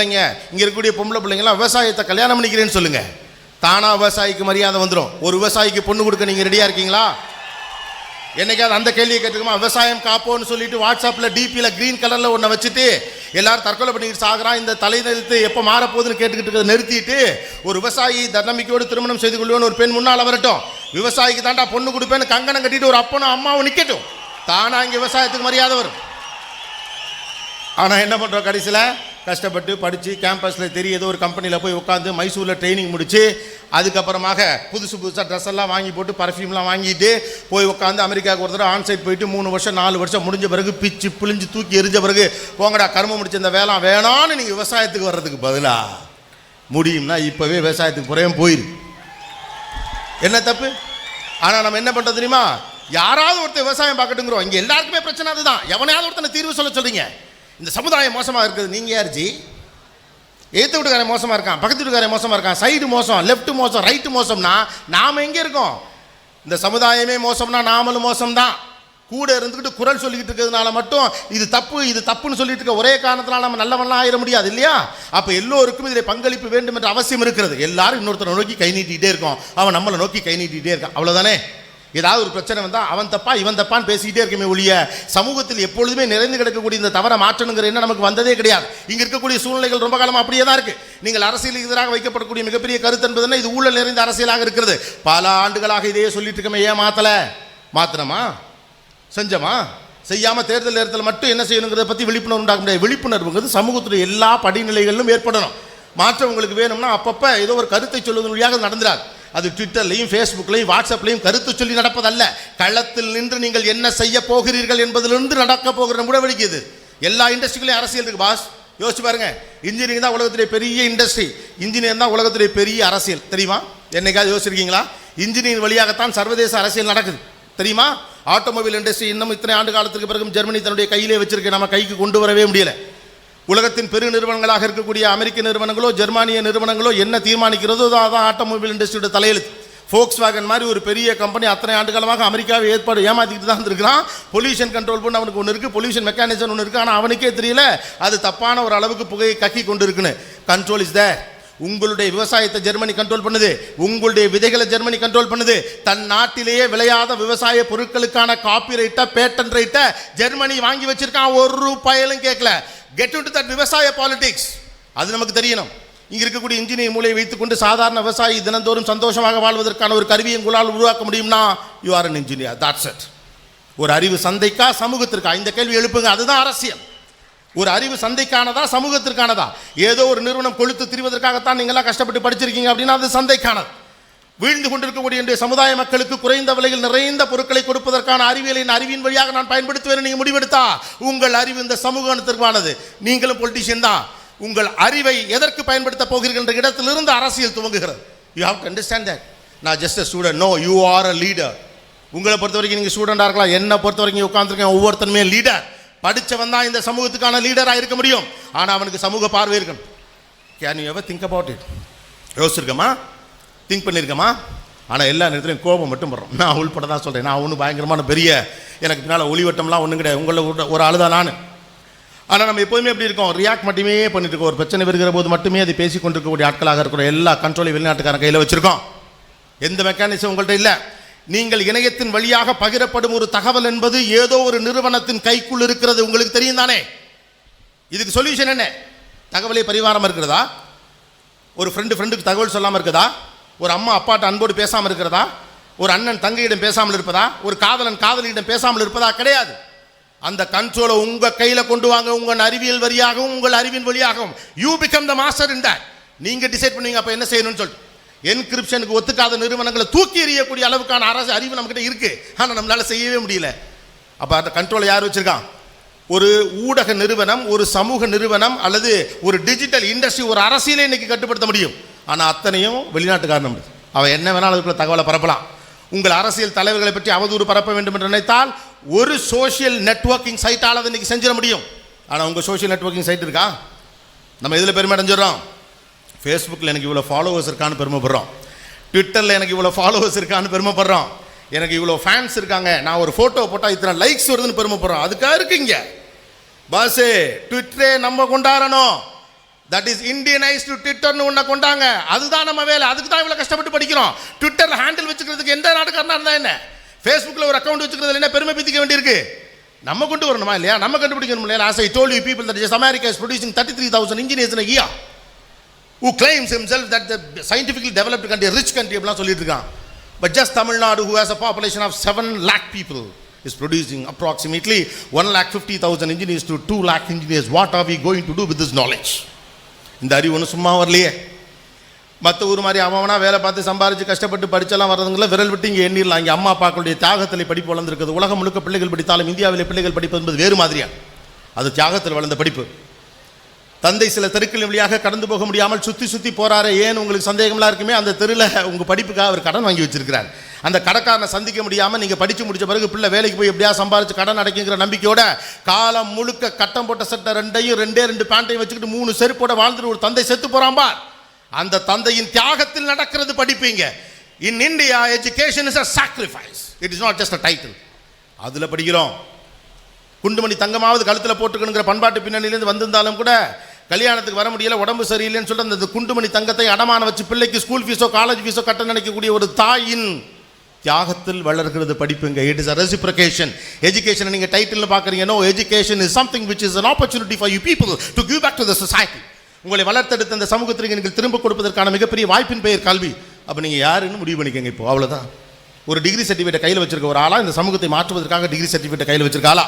பிள்ளைங்க இங்கே இருக்கக்கூடிய பொம்பளை பிள்ளைங்களாம் விவசாயத்தை கல்யாணம் பண்ணிக்கிறேன்னு சொல்லுங்க. தானா விவசாயிக்கு மரியாதை வந்துடும் ஒரு விவசாயிக்கு பொண்ணு கொடுக்க நீங்கள் ரெடியாக இருக்கீங்களா? என்னைக்காவது அந்த கேள்வியை கேட்டுக்கமா விவசாயம் காப்போன்னு சொல்லிட்டு வாட்ஸ்அப்பில் டிபியில் க்ரீன் கலரில் ஒன்றை வச்சுட்டு எல்லாரும் தற்கொலை பண்ணிக்கிட்டு சாகுறான். இந்த தலைநிறுத்து எப்போ மாறப்போகுதுன்னு கேட்டுக்கிட்டு இருக்கிறத நிறுத்திட்டு ஒரு விவசாயி தன்னம்பிக்கையோடு திருமணம் செய்து கொள்வோன்னு ஒரு பெண் முன்னால் வரட்டும் விவசாயிக்கு தாண்டா பொண்ணு கொடுப்பேன்னு கங்கணம் கட்டிட்டு ஒரு அப்பனும் அம்மாவும் நிற்கட்டும் தானா இங்கே விவசாயத்துக்கு மரியாதை வரும். ஆனால் என்ன பண்ணுறோம் கடைசியில்? கஷ்டப்பட்டு படித்து கேம்பஸில் தெரிய ஏதோ ஒரு கம்பெனியில் போய் உட்காந்து மைசூரில் ட்ரைனிங் முடித்து அதுக்கப்புறமாக புதுசு புதுசாக ட்ரெஸ் எல்லாம் வாங்கி போட்டு பர்ஃப்யூம்லாம் வாங்கிட்டு போய் உட்காந்து அமெரிக்காவுக்கு ஒரு தடவை ஆன்சைட் போயிட்டு மூணு வருஷம் நாலு வருஷம் முடிஞ்ச பிறகு பிச்சு பிழிஞ்சு தூக்கி எரிஞ்ச பிறகு போங்கடா கரும முடிச்ச இந்த வேளாண் வேணான்னு நீங்கள் விவசாயத்துக்கு வர்றதுக்கு பதிலாக முடியும்னா இப்போவே விவசாயத்துக்கு புறையும் போயிரு. என்ன தப்பு? ஆனால் நம்ம என்ன பண்ணுறது தெரியுமா? யாராவது ஒருத்தர் விவசாயம் பார்க்கட்டுங்கிறோம். இங்கே எல்லாருக்குமே பிரச்சனை அதுதான். எவனையாவது ஒருத்தனை தீர்வு சொல்ல சொல்கிறீங்க இந்த சமுதாயம் மோசமாக இருக்குது. நீங்கள் யார் ஜி? எதிர்த்து வீட்டுக்காரன் மோசமாக இருக்கான் பக்கத்து வீட்டுக்காரன் மோசமாக இருக்கான் சைடு மோசம் லெஃப்ட் மோசம் ரைட்டு மோசம்னா நாம் எங்கே இருக்கோம்? இந்த சமுதாயமே மோசம்னா நாமளும் மோசம்தான். கூட இருந்துக்கிட்டு குரல் சொல்லிக்கிட்டு இருக்கிறதுனால மட்டும் இது தப்பு இது தப்புன்னு சொல்லிட்டு இருக்க ஒரே காரணத்தினால நம்ம நல்லவனாக ஆயிட முடியாது இல்லையா? அப்போ எல்லோருக்கும் இதில் பங்களிப்பு வேண்டும் என்ற அவசியம் இருக்கிறது. எல்லாரும் இன்னொருத்தரை நோக்கி கை நீட்டிகிட்டே இருக்கோம். அவன் நம்மளை நோக்கி கை நீட்டிகிட்டே இருக்கான். அவ்வளோதானே ஏதாவது ஒரு பிரச்சனை வந்தால் அவன் தப்பா இவன் தப்பான்னு பேசிக்கிட்டே இருக்கமே ஒழிய சமூகத்தில் எப்பொழுதுமே நிறைந்து கிடக்கக்கூடிய இந்த தவறை மாற்றணுங்கிற எண்ணம் நமக்கு வந்ததே கிடையாது. இங்கே இருக்கக்கூடிய சூழ்நிலைகள் ரொம்ப காலமாக அப்படியே தான் இருக்குது நீங்கள் அரசியலுக்கு எதிராக வைக்கப்படக்கூடிய மிகப்பெரிய கருத்து என்பதுன்னா இது ஊழல் நிறைந்த அரசியலாக இருக்கிறது. பல ஆண்டுகளாக இதையே சொல்லிட்டு இருக்கமே ஏன் மாற்றலை மாத்திரமா செஞ்சமா? செய்யாமல் தேர்தல் நேரத்தில் மட்டும் என்ன செய்யணுங்கிறத பற்றி விழிப்புணர்வு உண்டாக்க முடியாது. விழிப்புணர்வுங்கிறது சமூகத்துடைய எல்லா படிநிலைகளிலும் ஏற்படணும். மாற்றம் உங்களுக்கு வேணும்னா அப்பப்போ ஏதோ ஒரு கருத்தை சொல்வதன் வழியாக அது அது ட்விட்டர்லையும் ஃபேஸ்புக்லையும் வாட்ஸ்அப்லையும் கருத்து சொல்லி நடப்பதல்ல. களத்தில் நின்று நீங்கள் என்ன செய்ய போகிறீர்கள் என்பதிலிருந்து நடக்க போகிற முடிவெடுக்கு இது எல்லா இண்டஸ்ட்ரிகளையும் அரசியல் இருக்கு பாஸ் யோசிச்சு பாருங்க. இன்ஜினியரிங் தான் உலகத்திலே பெரிய இண்டஸ்ட்ரி இன்ஜினியர் தான் உலகத்திலே பெரிய அரசியல். தெரியுமா? என்னைக்காவது யோசிச்சிருக்கீங்களா? இன்ஜினியரிங் வழியாகத்தான் சர்வதேச அரசியல் நடக்குது. தெரியுமா? ஆட்டோமொபைல் இண்டஸ்ட்ரி இன்னும் இத்தனை ஆண்டு காலத்துக்கு பிறகு ஜெர்மனி தன்னுடைய கையிலே வச்சிருக்க நம்ம கைக்கு கொண்டு வரவே முடியல. உலகத்தின் பெரு நிறுவனங்களாக இருக்கக்கூடிய அமெரிக்க நிறுவனங்களோ ஜெர்மானிய நிறுவனங்களோ என்ன தீர்மானிக்கிறதோ அதான் ஆட்டோமொபைல் இண்டஸ்ட்ரியோட தலையெழுத்து. ஃபோக்ஸ் வேகன் மாதிரி ஒரு பெரிய கம்பெனி அத்தனை ஆண்டு காலமாக அமெரிக்காவை ஏற்பாடு ஏமாற்றிக்கிட்டு தான் இருந்திருக்கிறான். பொல்யூஷன் கண்ட்ரோல் பண்ண அவனுக்கு ஒன்று இருக்குது பொல்யூஷன் மெக்கானிசம் ஒன்று இருக்குது ஆனால் அவனுக்கே தெரியல அது தப்பான ஒரு அளவுக்கு புகையை கக்கி கொண்டு இருக்குன்னு கண்ட்ரோல் இஸ் தேர் உங்களுடைய விவசாயத்தை ஜெர்மனி கண்ட்ரோல் பண்ணுது. உங்களுடைய விதைகளை ஜெர்மனி கண்ட்ரோல் பண்ணுது. தன் நாட்டிலேயே விளையாத விவசாய பொருட்களுக்கான காப்பி ரைட்டை பேட்டன் ரைட்டை ஜெர்மனி வாங்கி வச்சிருக்கான். ஒரு ரூபாயிலும் கேட்கல. கெட் டு தட் விவசாய பாலிடிக்ஸ் அது நமக்கு தெரியணும். இங்கே இருக்கக்கூடிய இன்ஜினியர் மூலையை வைத்துக்கொண்டு சாதாரண விவசாயி தினந்தோறும் சந்தோஷமாக வாழ்வதற்கான ஒரு கருவியை உங்களால் உருவாக்க முடியும்னா you are an engineer that's it ஒரு அறிவு சந்தைக்கா சமூகத்திற்கா? இந்த கேள்வி எழுப்புங்க. அதுதான் அரசியல். ஒரு அறிவு சந்தைக்கானதா சமூகத்திற்கானதா? ஏதோ ஒரு நிறுவனம் கொளுத்து திரிவதற்காகத்தான் நீங்களாம் கஷ்டப்பட்டு படிச்சிருக்கீங்க அப்படின்னா அது சந்தைக்கானது. வீழ்ந்து கொண்டிருக்கக்கூடிய இன்றைய சமுதாய மக்களுக்கு குறைந்த விலையில் நிறைந்த பொருட்களை கொடுப்பதற்கான அறிவியலின் அறிவின் வழியாக நான் பயன்படுத்துவேன் நீங்கள் முடிவெடுத்தா? உங்கள் அறிவு இந்த சமூகத்திற்கானது நீங்களும் பொலிட்டிஷியன் தான். உங்கள் அறிவை எதற்கு பயன்படுத்த போகிறீர்கள் என்ற இடத்திலிருந்து அரசியல் துவங்குகிறது. You have to understand that நான் just a student no you are a leader உங்களை பொறுத்த வரைக்கும் நீங்கள் ஸ்டூடெண்டாக இருக்கலாம். என்னை பொறுத்த வரைக்கும் உட்காந்துருக்கேன் ஒவ்வொருத்தனுமே லீடர் படித்தவன் தான் இந்த சமூகத்துக்கான லீடராக இருக்க முடியும். ஆனால் அவனுக்கு சமூக பார்வை இருக்கணும். Can you ever think about it யோசிச்சிருக்கமா? Think பண்ணியிருக்கமா ஆனால் எல்லா நேரத்துலையும் கோபம் மட்டும் படுறோம் நான் உள்பட தான் சொல்கிறேன் நான் ஒன்றும் பயங்கரமான பெரிய எனக்கு பின்னால் ஒளிவட்டம்லாம் ஒன்றும் கிடையாது. உங்களை ஒரு- ஒரு தான் நான். ஆனால் நம்ம எப்போதுமே எப்படி இருக்கோம்? ரியாக்ட் மட்டுமே பண்ணிட்டு இருக்கோம். ஒரு பிரச்சனை வருகிற போது மட்டுமே அதை பேசி கொண்டிருக்கக்கூடிய ஆட்களாக இருக்கிற எல்லா கண்ட்ரோலையும் வெளிநாட்டுக்காரன் கையில் வச்சுருக்கோம். எந்த மெக்கானிசம் உங்கள்கிட்ட இல்லை. நீங்கள் இணையத்தின் வழியாக பகிரப்படும் ஒரு தகவல் என்பது ஏதோ ஒரு நிறுவனத்தின் கைக்குள் இருக்கிறது. உங்களுக்கு தெரியும் தானே? இதுக்கு சொல்யூஷன் என்ன? தகவலே பரிவாரம் இருக்கிறதா? ஒரு ஃப்ரெண்டு ஃப்ரெண்டுக்கு தகவல் சொல்லாமல் இருக்குதா? ஒரு அம்மா அப்பாட்ட அன்போடு பேசாமல் இருக்கிறதா? ஒரு அண்ணன் தங்கையிடம் பேசாமல் இருப்பதா? ஒரு காதலன் காதலியிடம் பேசாமல் இருப்பதா? கிடையாது. அந்த கண்ட்ரோலை உங்கள் கையில் கொண்டு வாங்க. உங்கள் அறிவியல் வழியாகவும் உங்கள் அறிவின் வழியாகவும். You become the master in that decide பண்ணுவீங்க அப்போ என்ன செய்யணும்னு சொல்லிட்டு. என்கிரிப்ஷனுக்கு ஒத்துக்காத நிறுவனங்களை தூக்கி எறியக்கூடிய அளவுக்கான அரசு அறிவு நம்மகிட்ட இருக்கு. ஆனால் நம்மளால் செய்யவே முடியல. அப்போ அந்த கண்ட்ரோலை யார் வச்சுருக்கான்? ஒரு ஊடக நிறுவனம் ஒரு சமூக நிறுவனம் அல்லது ஒரு டிஜிட்டல் இண்டஸ்ட்ரி ஒரு அரசியலை இன்னைக்கு கட்டுப்படுத்த முடியும். ஆனால் அத்தனையும் வெளிநாட்டுக்காரன் அவன் என்ன வேணாலும் அதுக்குள்ள தகவலை பரப்பலாம். உங்கள் அரசியல் தலைவர்களை பற்றி அவதூறு பரப்ப வேண்டும் என்று நினைத்தால் ஒரு சோஷியல் நெட்ஒர்க்கிங் சைட்டால் அதை இன்றைக்கி செஞ்சிட முடியும். ஆனால் உங்கள் சோஷியல் நெட்வொர்க்கிங் சைட் இருக்கா? நம்ம இதில் பெருமை அடைஞ்சிடறோம்? ஃபேஸ்புக்கில் எனக்கு இவ்வளோ ஃபாலோவர்ஸ் இருக்கான்னு பெருமைப்படுறோம். ட்விட்டரில் எனக்கு இவ்வளோ ஃபாலோவர்ஸ் இருக்கான்னு பெருமைப்படுறோம். எனக்கு இவ்வளோ ஃபேன்ஸ் இருக்காங்க. நான் ஒரு ஃபோட்டோ போட்டால் இத்தனை லைக்ஸ் வருதுன்னு பெருமைப்படுறோம். அதுக்காக இருக்குங்க பாஸு ட்விட்டரே நம்ம கொண்டாடணும். தட் இஸ் இந்தியனைஸ்டு ட்விட்டர்னு ஒன்றை கொண்டாங்க. அதுதான் நம்ம வேலை. அதுக்கு தான் இவ்வளோ கஷ்டப்பட்டு படிக்கிறோம். ட்விட்டரில் ஹேண்டில் வச்சுக்கிறதுக்கு எந்த நாட்டுக்காரனா இருந்தால் என்ன? ஃபேஸ்புக்கில் ஒரு அக்கௌண்ட் வச்சுக்கிறதுல என்ன பெருமை பிதிக்க வேண்டியிருக்கு? நம்ம கொண்டு வரணுமா இல்லையா? நம்ம கண்டுபிடிக்கணும் இல்லையா? As I told you people that is America is producing thirty three thousand engineers in year who claims himself that the scientifically developed country rich country அப்படிலாம் சொல்லிட்டு இருக்கான். But just Tamil Nadu who has a population of 7 lakh people is producing approximately 1 lakh 50,000 engineers to 2 lakh engineers. What are we going to do with this knowledge? இந்த அறிவு ஒன்றும் சும்மா வரலையே. மற்ற ஊர் மாதிரி அவனா வேலை பார்த்து சம்பாரித்து கஷ்டப்பட்டு படிச்செல்லாம் வர்றதுங்கள விரல் விட்டு இங்கே எண்ணிடலாம். இங்கே அம்மா அப்பாக்களுடைய தியாகத்தில் படிப்பு வளர்ந்துருக்குது உலகம் முழுக்க பிள்ளைகள் படித்தாலும் இந்தியாவிலே பிள்ளைகள் படிப்பது என்பது வேறு மாதிரியா? அது தியாகத்தில் வளர்ந்த படிப்பு. தந்தை சில தெருக்கள் வழியாக கடந்து போக முடியாமல் சுற்றி சுற்றி போறாரே ஏன் உங்களுக்கு சந்தேகம்லாம் இருக்குமே? அந்த தெருவில் உங்கள் படிப்புக்காக அவர் கடன் வாங்கி வச்சிருக்கிறார். அந்த கடைக்காரனை சந்திக்க முடியாமல் நீங்கள் படித்து முடிச்ச பிறகு பிள்ளை வேலைக்கு போய் எப்படியா சம்பாரிச்சு கடன் அடைக்குங்கிற நம்பிக்கையோட காலம் முழுக்க கட்டம் போட்ட சட்டை ரெண்டையும் ரெண்டே ரெண்டு பேண்ட்டையும் வச்சுக்கிட்டு மூணு செருப்போட வாழ்ந்துட்டு ஒரு தந்தை செத்து போறான் அந்த தந்தையின் தியாகத்தில் நடக்கிறது படிப்பீங்க in India education is a sacrifice it is not just a title அதில் படிக்கிறோம். குண்டுமணி தங்கமாவது கழுத்தில் போட்டுக்கணுங்கிற பண்பாட்டு பின்னணியிலேருந்து வந்திருந்தாலும் கூட கல்யாணத்துக்கு வர முடியல உடம்பு சரியில்லைன்னு சொல்லிட்டு அந்த குண்டுமணி தங்கத்தை அடமான வச்சு பிள்ளைக்கு ஸ்கூல் ஃபீஸோ காலேஜ் ஃபீஸோ கட்ட நினைக்கக்கூடிய ஒரு தாயின் தியாகத்தில் வளர்கிறது படிப்புங்க இட் இஸ் அ ரெசிப்ரகேஷன் எஜுகேஷனை நீங்கள் டைட்டில் பார்க்குறீங்க no education is something which is an opportunity for you people to give back to the society உங்களை வளர்த்தெடுத்த அந்த சமூகத்திற்கு நீங்கள் திரும்ப கொடுப்பதற்கான மிகப்பெரிய வாய்ப்பின் பெயர் கல்வி. அப்போ நீங்கள் யாருன்னு முடிவு பண்ணிக்கங்க இப்போ அவ்வளோதான் ஒரு டிகிரி சர்டிஃபிகேட்டை கையில் வச்சிருக்க ஒரு ஆளா இந்த சமூகத்தை மாற்றுவதற்காக டிகிரி சர்டிஃபிகேட்டை கையில் வச்சிருக்காளா